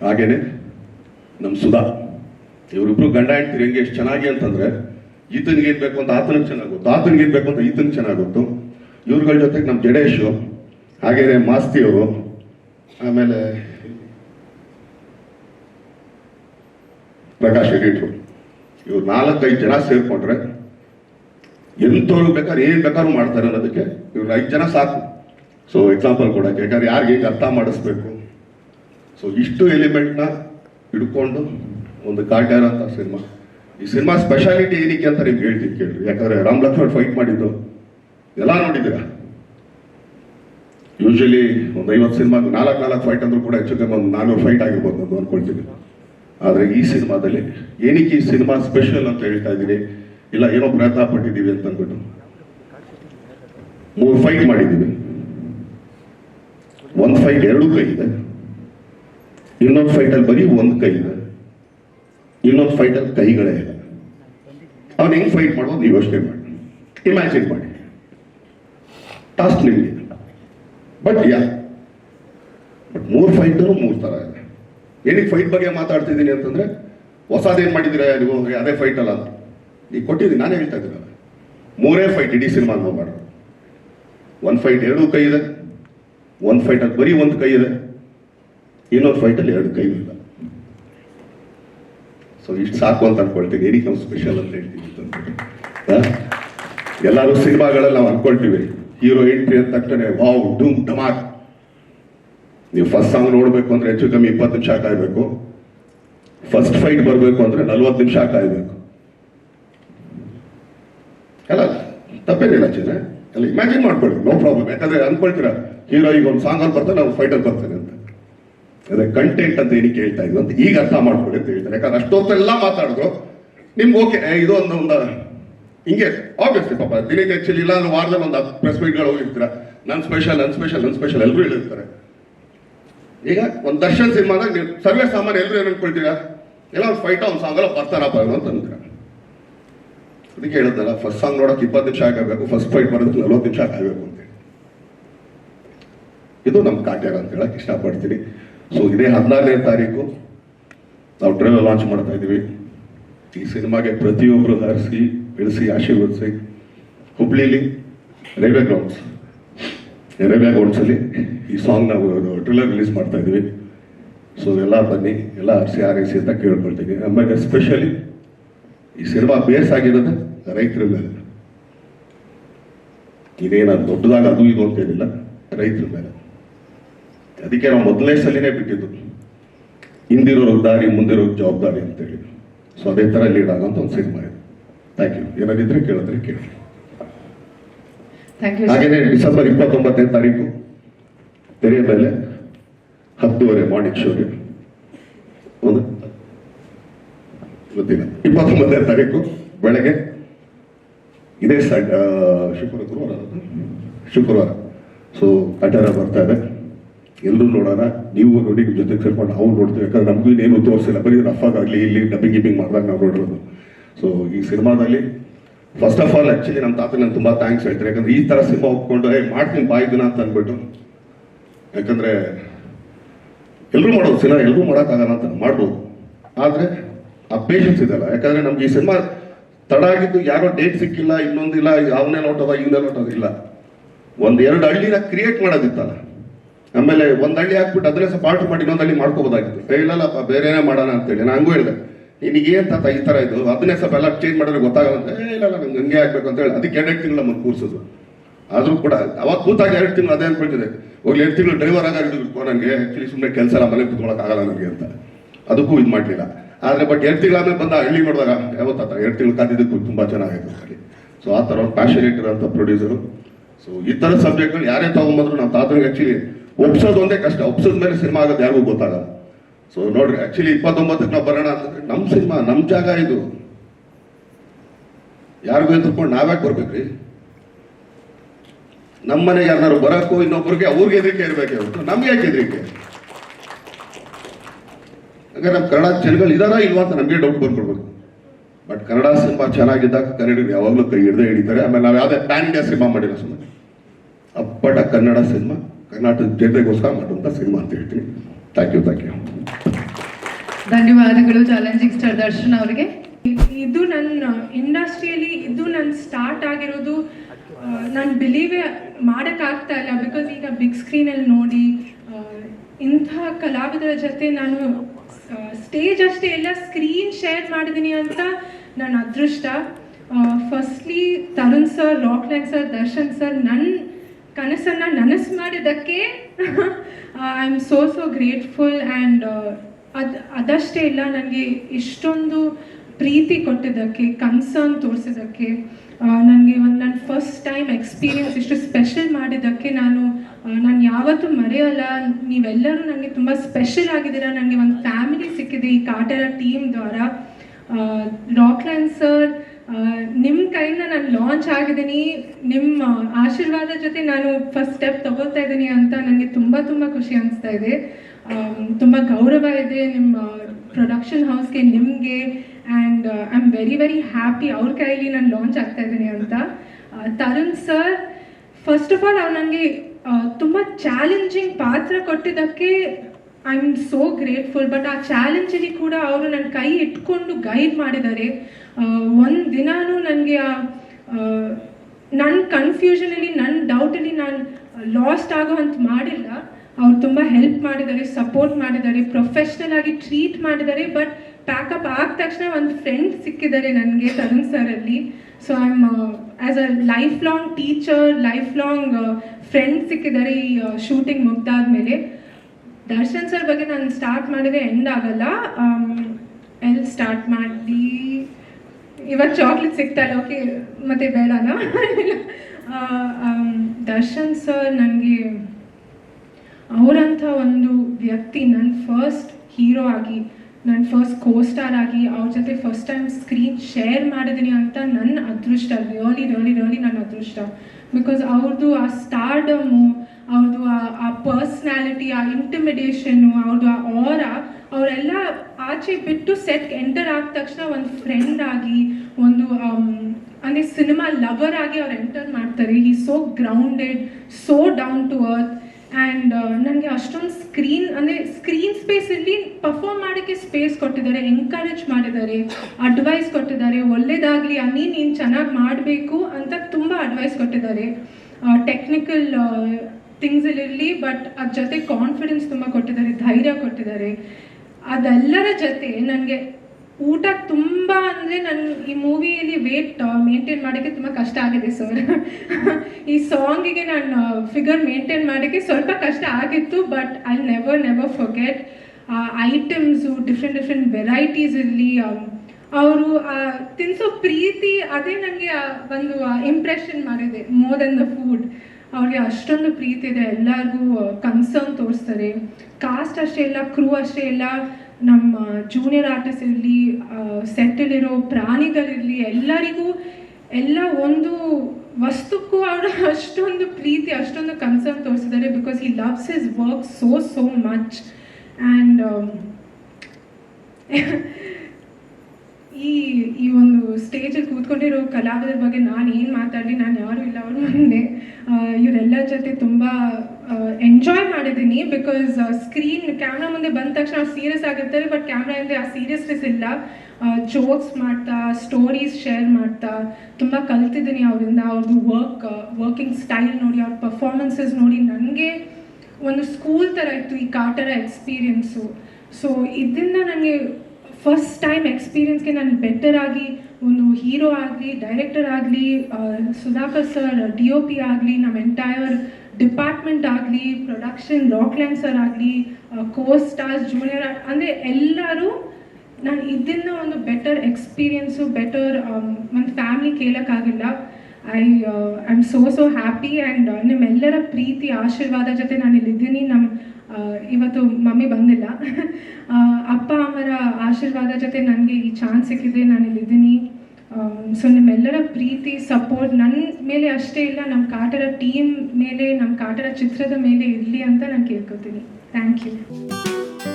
ಹಾಗೇನೆ ನಮ್ಮ ಸುಧಾ, ಇವರಿಬ್ರು ಗಂಡ ಹೇಳ್ತೀರಿ ಹೆಂಗೆ ಎಷ್ಟು ಚೆನ್ನಾಗಿ ಅಂತಂದ್ರೆ, ಈತನಿಗೆ ಏನು ಬೇಕು ಅಂತ ಆತನಿಗೆ ಚೆನ್ನಾಗುತ್ತೆ ಗೊತ್ತು. ಆತನಿಗೆ ಏನು ಬೇಕು ಅಂತ ಈತನಿಗೆ ಚೆನ್ನಾಗಿ ಗೊತ್ತು. ಇವ್ರುಗಳ ಜೊತೆಗೆ ನಮ್ಮ ಜಡೇಶು, ಹಾಗೇನೆ ಮಾಸ್ತಿಯವರು, ಆಮೇಲೆ ಪ್ರಕಾಶ್ ಎಡಿಟ್ರು ಇವ್ರು ನಾಲ್ಕೈದು ಜನ ಸೇರ್ಕೊಂಡ್ರೆ ಎಂತವ್ರು ಬೇಕಾದ್ರೆ, ಏನ್ ಬೇಕಾದ್ರೂ ಮಾಡ್ತಾರೆ ಅನ್ನೋದಕ್ಕೆ ಇವ್ರು ಐದು ಜನ ಸಾಕು. ಸೊ ಎಕ್ಸಾಂಪಲ್ ಕೊಡಕ್ಕೆ. ಯಾಕಂದ್ರೆ ಯಾರಿಗೆ ಹೇಗೆ ಅರ್ಥ ಮಾಡಿಸ್ಬೇಕು? ಸೊ ಇಷ್ಟು ಎಲಿಮೆಂಟ್ನ ಹಿಡ್ಕೊಂಡು ಒಂದು ಕಾಟ್ಯಾರ ಅಂತ ಸಿನಿಮಾ. ಈ ಸಿನಿಮಾ ಸ್ಪೆಷಾಲಿಟಿ ಏನಕ್ಕೆ ಅಂತ ನಿಮ್ಗೆ ಹೇಳ್ತೀನಿ ಕೇಳಿ ಯಾಕಂದ್ರೆ ರಾಮ್ ಲಕ್ಷ್ಮಣ್ ಫೈಟ್ ಮಾಡಿದ್ದು. ಎಲ್ಲ ನೋಡಿದ್ದೀರಾ? ಯೂಶಲಿ ಒಂದು ಐವತ್ತು ಸಿನಿಮಾ ನಾಲ್ಕು ನಾಲ್ಕು ಫೈಟ್ ಅಂದ್ರೂ ಕೂಡ ಹೆಚ್ಚು ಕಮ್ಮಿ ಒಂದು ನಾನ್ನೂರು ಫೈಟ್ ಆಗಿರ್ಬೋದು ಅಂತ ಅನ್ಕೊಳ್ತೀನಿ. ಆದ್ರೆ ಈ ಸಿನಿಮಾದಲ್ಲಿ ಏನಕ್ಕೆ ಈ ಸಿನಿಮಾ ಸ್ಪೆಷಲ್ ಅಂತ ಹೇಳ್ತಾ ಇದ್ದೀರಿ? ಇಲ್ಲ, ಏನೋ ಪ್ರಯತ್ನ ಪಟ್ಟಿದ್ದೀವಿ ಅಂತ ಅಂದ್ಬಿಟ್ಟು. ಮೂರು ಫೈಟ್ ಮಾಡಿದ್ದೀವಿ. ಒಂದು ಫೈಟ್ ಎರಡು ಕೈ ಇದೆ. ಇನ್ನೊಂದು ಫೈಟ್ ಅಲ್ಲಿ ಬರೀ ಒಂದು ಕೈ ಇದೆ. ಇನ್ನೊಂದು ಫೈಟಲ್ಲಿ ಕೈಗಳೇ ಇದೆ ಅವ್ನು ಹೆಂಗೆ ಫೈಟ್ ಮಾಡೋದು ನೀವು ಯೋಚನೆ ಮಾಡಿ. ಇಮ್ಯಾಜಿನ್ ಮಾಡಿ. ಟಾಸ್ಕ್ ನಿಮಗೆ. ಬಟ್ ಯಾ ಬಟ್ ಮೂರು ಫೈಟರು ಮೂರು ಥರ ಇದೆ. ಏನಕ್ಕೆ ಫೈಟ್ ಬಗ್ಗೆ ಮಾತಾಡ್ತಿದ್ದೀನಿ ಅಂತಂದ್ರೆ, ಹೊಸದೇನು ಮಾಡಿದ್ದೀರಾ ನೀವು ಅದೇ ಫೈಟ್ ಅಲ್ಲ ಅಂತ ಈಗ ಕೊಟ್ಟಿದ್ದೀನಿ ನಾನೇ ಹೇಳ್ತಾ ಇದ್ದೀನಲ್ಲ ಮೂರೇ ಫೈಟ್ ಇಡೀ ಸಿನಿಮಾ ನೋಡ್ಬಾರ್ದು ಒಂದು ಫೈಟ್ ಎರಡು ಕೈ ಇದೆ. ಒಂದು ಫೈಟ್ ಅಲ್ಲಿ ಬರೀ ಒಂದು ಕೈ ಇದೆ. ಇನ್ನೊಂದು ಫೈಟಲ್ಲಿ ಎರಡು ಕೈ ಇಲ್ಲ. ಸೊ ಇಷ್ಟು ಸಾಕು ಅಂತ ಅನ್ಕೊಳ್ತೀನಿ. ಏನಕ್ಕೆ ನಾವು ಸ್ಪೆಷಲ್ ಅಂತ ಹೇಳ್ತೀವಿ ಎಲ್ಲರೂ ಸಿನಿಮಾಗಳಲ್ಲಿ ನಾವು ಅನ್ಕೊಳ್ತೀವಿ. ಹೀರೋ ಎಂಟ್ರಿ ಅಂತ ತಕ್ಷಣ ವಾವ್ ಡೂಮ್ ಧಮಾಕ್. ನೀವು ಫಸ್ಟ್ ಸಾಂಗ್ ನೋಡಬೇಕು ಅಂದ್ರೆ ಹೆಚ್ಚು ಕಮ್ಮಿ ಇಪ್ಪತ್ತು ನಿಮಿಷ ಕಾಯಬೇಕು ಫಸ್ಟ್ ಫೈಟ್ ಬರಬೇಕು ಅಂದ್ರೆ ನಲ್ವತ್ತು ನಿಮಿಷ ಕಾಯಬೇಕು ಅಲ್ಲ, ತಪ್ಪೇನಿಲ್ಲ ಚಿನ್ನ. ಅಲ್ಲಿ ಇಮ್ಯಾಜಿನ್ ಮಾಡ್ಕೊಳ್ಳಿ ನೋ ಪ್ರಾಬ್ಲಮ್ ಯಾಕಂದ್ರೆ ಅನ್ಕೊಳ್ತೀರಾ ಹೀರೋ ಈಗ ಒಂದು ಸಾಂಗ್ ಅಲ್ಲಿ ಬರ್ತಾನೆ ಅವ್ನು ಫೈಟರ್ ಬರ್ತಾನೆ ಅಂತ. ಅದೇ ಕಂಟೆಂಟ್ ಅಂತ ಏನಕ್ಕೆ ಹೇಳ್ತಾ ಇದ್ವಿ ಅಂತ ಈಗ ಅರ್ಥ ಮಾಡ್ಕೊಳ್ಳಿ ಅಂತ ಹೇಳ್ತಾರೆ. ಯಾಕಂದ್ರೆ ಅಷ್ಟೊತ್ತೆಲ್ಲ ಮಾತಾಡಿದ್ರು. ನಿಮ್ಗೆ ಓಕೆ ಇದು ಒಂದು ಒಂದು ಹಿಂಗೆ ಆಬ್ವಿಯಸ್ಲಿ ಪಾಪ, ದಿನಕ್ಕೆ ಇಲ್ಲ ಅಂದ್ರೆ ವಾರದಲ್ಲಿ ಒಂದು ಹತ್ತು ಪ್ರೆಸ್ ಮೀಟ್ಗಳು ಹೋಗಿರ್ತೀರ. ನನ್ನ ಸ್ಪೆಷಲ್ ನನ್ ಸ್ಪೆಷಲ್ ನನ್ನ ಸ್ಪೆಷಲ್ ಎಲ್ಲರೂ ಹೇಳಿರ್ತಾರೆ. ಈಗ ಒಂದು ದರ್ಶನ್ ಸಿನಿಮಾದಾಗ ನೀವು ಸರ್ವೇ ಸಾಮಾನ್ಯ ಎಲ್ಲರೂ ಏನು ಅನ್ಕೊಳ್ತೀರಾ ಎಲ್ಲ ಒಂದು ಫೈಟ್ ಒಂದು ಸಾಂಗ್ ಎಲ್ಲ ಬರ್ತಾರಪ್ಪ ಇವ್ನು ಅಂತ ಅಂತೀರ. ಅದಕ್ಕೆ ಹೇಳಿದ್ನಲ್ಲ ಫಸ್ಟ್ ಸಾಂಗ್ ನೋಡೋಕೆ ಇಪ್ಪತ್ತು ನಿಮಿಷ ಆಗಬೇಕು ಫಸ್ಟ್ ಫೈಟ್ ಬರೋದಕ್ಕೆ ನಲ್ವತ್ತು ನಿಮಿಷ ಆಗಬೇಕು ಅಂತ ಇದು ನಮ್ಮ ಕಾಟ್ಯಾರ ಅಂತ ಹೇಳಕ್ ಇಷ್ಟಪಡ್ತೀನಿ. ಸೊ ಇದೇ ಹದಿನಾರನೇ ತಾರೀಕು ನಾವು ಟ್ರೈಲರ್ ಲಾಂಚ್ ಮಾಡ್ತಾ ಇದೀವಿ ಈ ಸಿನಿಮಾಗೆ ಪ್ರತಿಯೊಬ್ಬರು ಹರಿಸಿ, ಬೆಳೆಸಿ, ಆಶೀರ್ವದಿಸಿ, ಹುಬ್ಳಿಲಿ, ರೈಲ್ವೆ ಗ್ರೌಂಡ್ಸ್ ರೈಲ್ವೆ ಗೋಡ್ಸಲ್ಲಿ ಈ ಸಾಂಗ್ ನಾವು ಟ್ರೈಲರ್ ರಿಲೀಸ್ ಮಾಡ್ತಾ ಇದೀವಿ ಸೊ ಎಲ್ಲ ಬನ್ನಿ, ಎಲ್ಲ ಹರಿಸಿ ಆರೈಸಿ ಅಂತ ಕೇಳ್ಕೊಳ್ತೀನಿ ಆಮೇಲೆ ಎಸ್ಪೆಷಲಿ ಈ ಸಿನಿಮಾ ಬೇಸ್ ಆಗಿರೋದು ರೈತರ ಮೇಲೆ. ಇದೇನ ದೊಡ್ಡದಾಗ ಅದು ಇದು ಅಂತೇನಿಲ್ಲ ರೈತರ ಮೇಲೆ. ಅದಕ್ಕೆ ನಾವು ಮೊದಲನೇ ಸಲಿನೇ ಬಿಟ್ಟಿದ್ದು. ಹಿಂದಿರೋ ದಾರಿ ಮುಂದಿರೋ ಜವಾಬ್ದಾರಿ ಅಂತೇಳಿ ಸೊ ಅದೇ ಥರ ಲೀಡ್ ಆಗೋಂಥ ಒಂದು ಸಿನಿಮಾ ಇದೆ. ಥ್ಯಾಂಕ್ ಯು ಏನಾದಿದ್ರೆ ಕೇಳಿದ್ರೆ ಕೇಳಿ. ಹಾಗೇನೆ ಡಿಸೆಂಬರ್ ಇಪ್ಪತ್ತೊಂಬತ್ತನೇ ತಾರೀಕು ತೆರೆಯ ಮೇಲೆ ಹತ್ತುವರೆ ಮಾರ್ನಿಂಗ್ ಶೋಗೆ ಗೊತ್ತಿಲ್ಲ ಇಪ್ಪತ್ತೊಂಬತ್ತನೇ ತಾರೀಕು ಬೆಳಗ್ಗೆ ಇದೇ ಸಂಡ ಶುಕ್ರವಾರ ಗುರುವಾರ ಶುಕ್ರವಾರ. ಸೊ ಕಟಾರ ಬರ್ತಾ ಇದೆ. ಎಲ್ಲರೂ ನೋಡೋಣ. ನೀವು ನೋಡಿ ನಿಮ್ಮ ಜೊತೆ ಸೇರ್ಕೊಂಡು ಅವ್ರು ನೋಡ್ತೀವಿ. ಯಾಕಂದ್ರೆ ನಮಗೂ ಇನ್ನೇನು ತೋರಿಸಿಲ್ಲ. ಬರೀ ರಫ್ ಆಗಲಿ, ಇಲ್ಲಿ ಡಬ್ಬಿಂಗ್ ಗಿಬ್ಬಿಂಗ್ ಮಾಡಿದಾಗ ನಾವು ನೋಡಿರೋದು. ಸೊ ಈ ಸಿನಿಮಾದಲ್ಲಿ ಫಸ್ಟ್ ಆಫ್ ಆಲ್ ಆಕ್ಚುಲಿ ನಮ್ಮ ತಾತ ನಾನು ತುಂಬಾ ಥ್ಯಾಂಕ್ಸ್ ಹೇಳ್ತಾರೆ ಯಾಕಂದ್ರೆ ಈ ತರ ಸಿನಿಮಾ ಒಪ್ಕೊಂಡು ಏ ಮಾಡ್ತೀನಿ ಬಾಯ್ ದಿನ ಅಂತ ಅಂದ್ಬಿಟ್ಟು. ಯಾಕಂದ್ರೆ ಎಲ್ಲರೂ ಮಾಡೋದು, ಸಿನಿಮಾ ಎಲ್ಲರೂ ಮಾಡೋಕ್ಕಾಗಲ್ಲ ಅಂತ ಮಾಡ್ಬೋದು. ಆದ್ರೆ ಆ ಪೇಷನ್ಸ್ ಇದೆಲ್ಲ. ಯಾಕಂದ್ರೆ ನಮ್ಗೆ ಈ ಸಿನಿಮಾ ತಡ ಆಗಿದ್ದು ಯಾರೋ ಡೇಟ್ ಸಿಕ್ಕಿಲ್ಲ ಇನ್ನೊಂದಿಲ್ಲ ಅವನೇ ನೋಟದ ಹಿಂದೆ ನೋಟದ ಇಲ್ಲ. ಒಂದ್ ಎರಡು ಹಳ್ಳಿನ ಕ್ರಿಯೇಟ್ ಮಾಡೋದಿತ್ತಲ್ಲ. ಆಮೇಲೆ ಒಂದ್ ಹಳ್ಳಿ ಹಾಕ್ಬಿಟ್ಟು ಅದ್ರೇ ಸಹ ಪಾರ್ಟ್ ಮಾಡಿ ಇನ್ನೊಂದು ಹಳ್ಳಿ ಮಾಡ್ಕೋಬೋದಾಗಿತ್ತು. ಇಲ್ಲಲ್ಲಪ್ಪ ಬೇರೆನೇ ಮಾಡೋಣ ಅಂತೇಳಿ. ನಾನು ಹಂಗೂ ಹೇಳಿದೆ. ನಿನಗೆ ತಾತ ಈ ತರ ಇದು? ಅದನ್ನೇ ಸ್ವಲ್ಪ ಎಲ್ಲ ಚೇಂಜ್ ಮಾಡಿದ್ರೆ ಗೊತ್ತಾಗಲ್ಲ ಏ, ಇಲ್ಲ ನಂಗೆ ಹಂಗೆ ಆಗ್ಬೇಕು ಅಂತ ಹೇಳಿ ಅದಕ್ಕೆ ಎರಡು ತಿಂಗಳು ನಮ್ಮನ್ನು ಕೂರಿಸೋದು. ಆದರೂ ಕೂಡ ಅವಾಗ ಕೂತಾಗ ಎರಡು ತಿಂಗಳು ಅದೇ ಅನ್ಕೊಳ್ತಿದೆ ಹೋಗ್ಲಿ, ಎರಡು ತಿಂಗಳು ಡ್ರೈವರ್ ಆಗ ನನಗೆ ಆಕ್ಚುಲಿ ಸುಮ್ಮನೆ ಕೆಲಸ ಎಲ್ಲ ಮನೆ ಆಗಲ್ಲ ನನಗೆ ಅಂತ. ಅದಕ್ಕೂ ಇದು ಮಾಡಲಿಲ್ಲ. ಆದ್ರೆ ಬಟ್ ಎರಡು ತಿಂಗಳಾದ್ಮೇಲೆ ಬಂದ ಹಳ್ಳಿ ನೋಡಿದಾಗ ಯಾವತ್ತಾತ ಎರಡು ತಿಂಗಳು ಕಾದಿದ್ದಕ್ಕೂ ತುಂಬಾ ಚೆನ್ನಾಗಿತ್ತು ಸರಿ ಸೊ ಆ ಥರ ಪ್ಯಾಷನೇಟ್ ಇರೋಂಥ ಪ್ರೊಡ್ಯೂಸರು ಸೊ ಈ ತರ ಸಬ್ಜೆಕ್ಟ್ಗಳು ಯಾರೇ ತಗೊಂಬಂದ್ರು ನಮ್ಮ ತಾತನಿಗೆ ಆ್ಯಕ್ಚುಲಿ ಒಪ್ಸೋದು ಒಂದೇ ಕಷ್ಟ. ಒಪ್ಸೋದ ಮೇಲೆ ಸಿನಿಮಾ ಆಗೋದು ಯಾರಿಗೂ ಗೊತ್ತಾಗಲ್ಲ. ಸೊ ನೋಡ್ರಿ ಆಕ್ಚುಲಿ ಇಪ್ಪತ್ತೊಂಬತ್ತಕ್ಕೆ ನಾವು ಬರೋಣ ಅಂತಂದ್ರೆ ನಮ್ಮ ಸಿನಿಮಾ ನಮ್ಮ ಜಾಗ ಇದು. ಯಾರಿಗೂ ಎದುರ್ಕೊಂಡು ನಾವ್ಯಾಕೆ ಬರ್ಬೇಕ್ರಿ? ನಮ್ಮ ಮನೆಗೆ ಯಾರು ಬರೋಕ್ಕೂ ಇನ್ನೊಬ್ರಿಗೆ ಅವ್ರಿಗೆ ಹೆದರಿಕೆ ಇರಬೇಕೆ ಹೊರತು ನಮ್ಗೆ ಯಾಕೆ ಹೆದರಿಕೆ ಹಾಗೆ ನಮ್ಮ ಕನ್ನಡ ಜನಗಳು ಇದಾರಾ ಇಲ್ವಾ ಅಂತ ನಮಗೆ ಡೌಟ್ ಬಂದ್ಬಿಡ್ಬೇಕು. ಬಟ್ ಕನ್ನಡ ಸಿನಿಮಾ ಚೆನ್ನಾಗಿದ್ದಾಗ ಕನ್ನಡಿಗರು ಯಾವಾಗಲೂ ಕೈ ಹಿಡ್ದೇ ಹಿಡಿತಾರೆ. ಆಮೇಲೆ ನಾವು ಯಾವುದೇ ಪ್ಯಾನ್ ಇಂಡಿಯಾ ಸಿನಿಮಾ ಮಾಡಿರೋ ಸುಮ್ಮನೆ ಅಪ್ಪಟ ಕನ್ನಡ ಸಿನಿಮಾ ಕರ್ನಾಟಕ ಜನತೆಗೋಸ್ಕರ ಮಾಡುವಂಥ ಸಿನಿಮಾ ಅಂತ ಹೇಳ್ತೀನಿ. ಥ್ಯಾಂಕ್ ಯು ಥ್ಯಾಂಕ್ ಯು ಧನ್ಯವಾದಗಳು ಚಾಲೆಂಜಿಂಗ್ ಸ್ಟಾರ್ ದರ್ಶನ್ ಅವರಿಗೆ. ಇದು ನನ್ನ ಇಂಡಸ್ಟ್ರಿಯಲ್ಲಿ ಇದು ನನ್ನ ಸ್ಟಾರ್ಟ್ ಆಗಿರೋದು ನಾನು ಬಿಲೀವೇ ಮಾಡೋಕ್ಕಾಗ್ತಾ ಇಲ್ಲ ಬಿಕಾಸ್ ಈಗ ಬಿಗ್ ಸ್ಕ್ರೀನಲ್ಲಿ ನೋಡಿ ಇಂಥ ಕಲಾವಿದರ ಜೊತೆ ನಾನು ಸ್ಟೇಜ್ ಅಷ್ಟೇ ಎಲ್ಲ ಸ್ಕ್ರೀನ್ ಶೇರ್ ಮಾಡಿದ್ದೀನಿ ಅಂತ ನನ್ನ ಅದೃಷ್ಟ. Firstly Tarun sir Rock Rockline sir Darshan sir ನನ್ನ ಕನಸನ್ನು ನನಸು ಮಾಡಿದ್ದಕ್ಕೆ I am so so grateful and ಅದು ಅದಷ್ಟೇ ಇಲ್ಲ ನನಗೆ ಇಷ್ಟೊಂದು ಪ್ರೀತಿ ಕೊಟ್ಟಿದ್ದಕ್ಕೆ ಕನ್ಸರ್ನ್ ತೋರಿಸಿದ್ದಕ್ಕೆ ನನಗೆ ಒಂದು ನನ್ನ ಫಸ್ಟ್ ಟೈಮ್ ಎಕ್ಸ್ಪೀರಿಯನ್ಸ್ ಇಷ್ಟು ಸ್ಪೆಷಲ್ ಮಾಡಿದ್ದಕ್ಕೆ ನಾನು ನಾನು ಯಾವತ್ತೂ ಮರೆಯಲ್ಲ. ನೀವೆಲ್ಲರೂ ನನಗೆ ತುಂಬ ಸ್ಪೆಷಲ್ ಆಗಿದ್ದೀರಾ. ನನಗೆ ಒಂದು ಫ್ಯಾಮಿಲಿ ಸಿಕ್ಕಿದೆ ಈ ಕಾಟರ ಟೀಮ್ ದ್ವಾರ. ರಾಕ್ಲೈನ್ ಸರ್ ನಿಮ್ಮ ಕೈಯಿಂದ ನಾನು ಲಾಂಚ್ ಆಗಿದ್ದೀನಿ. ನಿಮ್ಮ ಆಶೀರ್ವಾದ ಜೊತೆ ನಾನು ಫಸ್ಟ್ ಸ್ಟೆಪ್ ತಗೋತಾ ಇದ್ದೀನಿ ಅಂತ ನನಗೆ ತುಂಬ ತುಂಬ ಖುಷಿ ಅನಿಸ್ತಾ ಇದೆ. ತುಂಬ ಗೌರವ ಇದೆ ನಿಮ್ಮ ಪ್ರೊಡಕ್ಷನ್ ಹೌಸ್ಗೆ ನಿಮಗೆ and I am very very happy ಅವ್ರ ಕೈಯಲ್ಲಿ ನಾನು ಲಾಂಚ್ ಆಗ್ತಾ ಇದ್ದೀನಿ ಅಂತ. ಆ, Tarun sir first of all ಅವ್ರು ನನಗೆ ತುಂಬ ಚಾಲೆಂಜಿಂಗ್ ಪಾತ್ರ ಕೊಟ್ಟಿದ್ದಕ್ಕೆ I am so grateful but ಆ ಚಾಲೆಂಜಲ್ಲಿ ಕೂಡ ಅವರು ನನ್ನ ಕೈ ಇಟ್ಕೊಂಡು ಗೈಡ್ ಮಾಡಿದ್ದಾರೆ. ಒಂದು ದಿನಾನೂ ನನಗೆ ಆ ನನ್ನ ಕನ್ಫ್ಯೂಷನಲ್ಲಿ ನನ್ನ ಡೌಟಲ್ಲಿ ನಾನು ಲಾಸ್ಟ್ ಆಗೋ ಅಂತ ಮಾಡಿಲ್ಲ. ಅವ್ರು ತುಂಬ ಹೆಲ್ಪ್ ಮಾಡಿದ್ದಾರೆ ಸಪೋರ್ಟ್ ಮಾಡಿದ್ದಾರೆ ಪ್ರೊಫೆಷ್ನಲ್ ಆಗಿ ಟ್ರೀಟ್ ಮಾಡಿದ್ದಾರೆ ಬಟ್ ಪ್ಯಾಕಪ್ ಆದ ತಕ್ಷಣ ಒಂದು ಫ್ರೆಂಡ್ ಸಿಕ್ಕಿದ್ದಾರೆ ನನಗೆ ತರುಣ್ ಅಲ್ಲಿ. So I am as a lifelong teacher lifelong friend ಸಿಕ್ಕಿದ್ದಾರೆ ಈ ಶೂಟಿಂಗ್ ಮುಗ್ದಾದ್ಮೇಲೆ. ದರ್ಶನ್ ಸರ್ ಬಗ್ಗೆ ನಾನು ಸ್ಟಾರ್ಟ್ ಮಾಡಿದ್ರೆ ಎಂಡ್ ಆಗಲ್ಲ. ಎಲ್ಲಿ ಸ್ಟಾರ್ಟ್ ಮಾಡಿ ಇವಾಗ ಚಾಕ್ಲೇಟ್ ಇಲ್ಲ ಓಕೆ ಮತ್ತೆ ಬೇಡನಾ? ಆ, ದರ್ಶನ್ ಸರ್ ನನಗೆ ಅವರಂಥ ಒಂದು ವ್ಯಕ್ತಿ ನನ್ನ ಫಸ್ಟ್ ಹೀರೋ ಆಗಿ ನನ್ನ ಫಸ್ಟ್ ಕೋ ಸ್ಟಾರ್ ಆಗಿ, ಅವ್ರ ಜೊತೆ ಫಸ್ಟ್ ಟೈಮ್ ಸ್ಕ್ರೀನ್ ಶೇರ್ ಮಾಡಿದ್ದೀನಿ ಅಂತ ನನ್ನ ಅದೃಷ್ಟ ರಿಯಲಿ ರಿಯಲಿ ರಿಯಲಿ ನನ್ನ ಅದೃಷ್ಟ. ಬಿಕಾಸ್ ಅವ್ರದ್ದು ಆ ಸ್ಟಾರ್ಡಮು ಅವ್ರದ್ದು ಆ ಪರ್ಸ್ನಾಲಿಟಿ ಆ ಇಂಟಿಮಿಡೇಷನು ಅವ್ರದ್ದು ಆ ಆರ ಅವರೆಲ್ಲ ಆಚೆ ಬಿಟ್ಟು ಸೆಟ್ ಎಂಟರ್ ಆದ ತಕ್ಷಣ ಒಂದು ಫ್ರೆಂಡ್ ಆಗಿ, ಒಂದು ಅಂದರೆ ಸಿನಿಮಾ ಲವರ್ ಆಗಿ ಅವ್ರು ಎಂಟರ್ ಮಾಡ್ತಾರೆ. ಈ so grounded so down to earth and ನನಗೆ ಅಷ್ಟೊಂದು ಸ್ಕ್ರೀನ್ ಅಂದರೆ ಸ್ಕ್ರೀನ್ ಸ್ಪೇಸಲ್ಲಿ ಪರ್ಫಾರ್ಮ್ ಮಾಡೋಕ್ಕೆ ಸ್ಪೇಸ್ ಕೊಟ್ಟಿದ್ದಾರೆ ಎನ್ಕರೇಜ್ ಮಾಡಿದ್ದಾರೆ ಅಡ್ವೈಸ್ ಕೊಟ್ಟಿದ್ದಾರೆ. ಒಳ್ಳೇದಾಗಲಿ ಅನ್ನಿ ನೀನು ಚೆನ್ನಾಗಿ ಮಾಡಬೇಕು ಅಂತ ತುಂಬ ಅಡ್ವೈಸ್ ಕೊಟ್ಟಿದ್ದಾರೆ. ಟೆಕ್ನಿಕಲ್ ಥಿಂಗ್ಸಲ್ಲಿರಲಿ ಬಟ್ ಅದ್ರ ಜೊತೆ ಕಾನ್ಫಿಡೆನ್ಸ್ ತುಂಬ ಕೊಟ್ಟಿದ್ದಾರೆ, ಧೈರ್ಯ ಕೊಟ್ಟಿದ್ದಾರೆ. ಅದೆಲ್ಲರ ಜೊತೆ ನನಗೆ ಊಟ ತುಂಬಾ ಅಂದ್ರೆ ನನ್ ಈ ಮೂವಿಯಲ್ಲಿ ವೇಟ್ ಮೇಂಟೈನ್ ಮಾಡೋಕ್ಕೆ ತುಂಬಾ ಕಷ್ಟ ಆಗಿದೆ ಸರ್ ಈ ಸಾಂಗಿಗೆ ನಾನು ಫಿಗರ್ ಮೇಂಟೈನ್ ಮಾಡೋಕ್ಕೆ ಸ್ವಲ್ಪ ಕಷ್ಟ ಆಗಿತ್ತು but I never never forget items different different varieties ಇರಲಿ ಅವರು ತಿನ್ಸೋ ಪ್ರೀತಿ ಅದೇ ನನಗೆ ಒಂದು ಇಂಪ್ರೆಷನ್ ಮಾಡಿದೆ ಮೋರ್ ದೆನ್ ದ ಫುಡ್ ಅವ್ರಿಗೆ ಅಷ್ಟೊಂದು ಪ್ರೀತಿ ಇದೆ, ಎಲ್ಲರಿಗೂ ಕನ್ಸರ್ನ್ ತೋರಿಸ್ತಾರೆ. ಕಾಸ್ಟ್ ಅಷ್ಟೇ ಇಲ್ಲ ಕ್ರೂ ಅಷ್ಟೇ ಇಲ್ಲ. ನಮ್ಮ ಜೂನಿಯರ್ ಆರ್ಟಿಸ್ಟ್ ಇರಲಿ ಸೆಟ್ಟಲ್ಲಿರೋ ಪ್ರಾಣಿಗಳಿರಲಿ, ಎಲ್ಲರಿಗೂ ಎಲ್ಲ ಒಂದು ವಸ್ತುಕ್ಕೂ ಅವರು ಅಷ್ಟೊಂದು ಪ್ರೀತಿ, ಅಷ್ಟೊಂದು ಕನ್ಸರ್ನ್ ತೋರಿಸಿದ್ದಾರೆ because he loves his work so so much and ಈ ಈ ಒಂದು ಸ್ಟೇಜಲ್ಲಿ ಕೂತ್ಕೊಂಡಿರೋ ಕಲಾವಿದರ ಬಗ್ಗೆ ನಾನು ಏನು ಮಾತಾಡಲಿ, ನಾನು ಯಾರು ಇಲ್ಲ, ಅವ್ರ ಮುಂದೆ. ಇವರೆಲ್ಲರ ಜೊತೆ ತುಂಬ ಎಂಜಾಯ್ ಮಾಡಿದ್ದೀನಿ ಬಿಕಾಸ್ ಸ್ಕ್ರೀನ್ ಕ್ಯಾಮ್ರಾ ಮುಂದೆ ಬಂದ ತಕ್ಷಣ ಸೀರಿಯಸ್ ಆಗಿರ್ತಾರೆ ಬಟ್ ಕ್ಯಾಮ್ರಾ ಹಿಂದೆ ಆ ಸೀರಿಯಸ್ನೆಸ್ ಇಲ್ಲ. ಜೋಕ್ಸ್ ಮಾಡ್ತಾ ಸ್ಟೋರೀಸ್ ಶೇರ್ ಮಾಡ್ತಾ, ತುಂಬ ಕಲ್ತಿದ್ದೀನಿ ಅವರಿಂದ. ಅವ್ರದ್ದು ವರ್ಕ್ ವರ್ಕಿಂಗ್ ಸ್ಟೈಲ್ ನೋಡಿ, ಅವ್ರ ಪರ್ಫಾರ್ಮೆನ್ಸಸ್ ನೋಡಿ ನನಗೆ ಒಂದು ಸ್ಕೂಲ್ ಥರ ಇತ್ತು, ಈ ಕಾಟರ ಎಕ್ಸ್ಪೀರಿಯನ್ಸು ಸೊ ಇದರಿಂದ ನನಗೆ ಫಸ್ಟ್ ಟೈಮ್ ಎಕ್ಸ್ಪೀರಿಯನ್ಸ್ಗೆ ನಾನು ಬೆಟರ್ ಆಗಿ, ಒಂದು ಹೀರೋ ಆಗಲಿ ಡೈರೆಕ್ಟರ್ ಆಗಲಿ Sudhakar sir D O P ಆಗಲಿ ನಮ್ಮ ಎಂಟೈರ್ ಡಿಪಾರ್ಟ್ಮೆಂಟ್ ಆಗಲಿ ಪ್ರೊಡಕ್ಷನ್ ರಾಕ್ ಸರ್ ಆಗಲಿ ಕೋ ಸ್ಟಾರ್ಸ್ ಜೂನಿಯರ್ ಅಂದರೆ ಎಲ್ಲರೂ ನಾನು ಇದನ್ನ ಒಂದು ಬೆಟರ್ ಎಕ್ಸ್ಪೀರಿಯನ್ಸು ಬೆಟರ್ ಒಂದು family ಕೇಳೋಕ್ಕಾಗಿಲ್ಲ I I am so so happy and ನಿಮ್ಮೆಲ್ಲರ ಪ್ರೀತಿ, ಆಶೀರ್ವಾದ ಜೊತೆ ನಾನು ಇಲ್ಲಿದ್ದೀನಿ ನಮ್ಮ ಇವತ್ತು ಮಮ್ಮಿ ಬಂದಿಲ್ಲ. ಅಪ್ಪ, ಅಮ್ಮರ ಆಶೀರ್ವಾದ ಜೊತೆ ನನಗೆ ಈ ಚಾನ್ಸ್ ಸಿಕ್ಕಿದೆ ನಾನು ಇಲ್ಲಿದ್ದೀನಿ ಸೊ ನಿಮ್ಮೆಲ್ಲರ ಪ್ರೀತಿ ಸಪೋರ್ಟ್ ನನ್ನ ಮೇಲೆ ಅಷ್ಟೇ ಇಲ್ಲ ನಮ್ಮ ಕಾಟರ ಟೀಮ್ ಮೇಲೆ ನಮ್ಮ ಕಾಟರ ಚಿತ್ರದ ಮೇಲೆ ಇರಲಿ ಅಂತ ನಾನು ಕೇಳ್ಕೊತೀನಿ ಥ್ಯಾಂಕ್ ಯು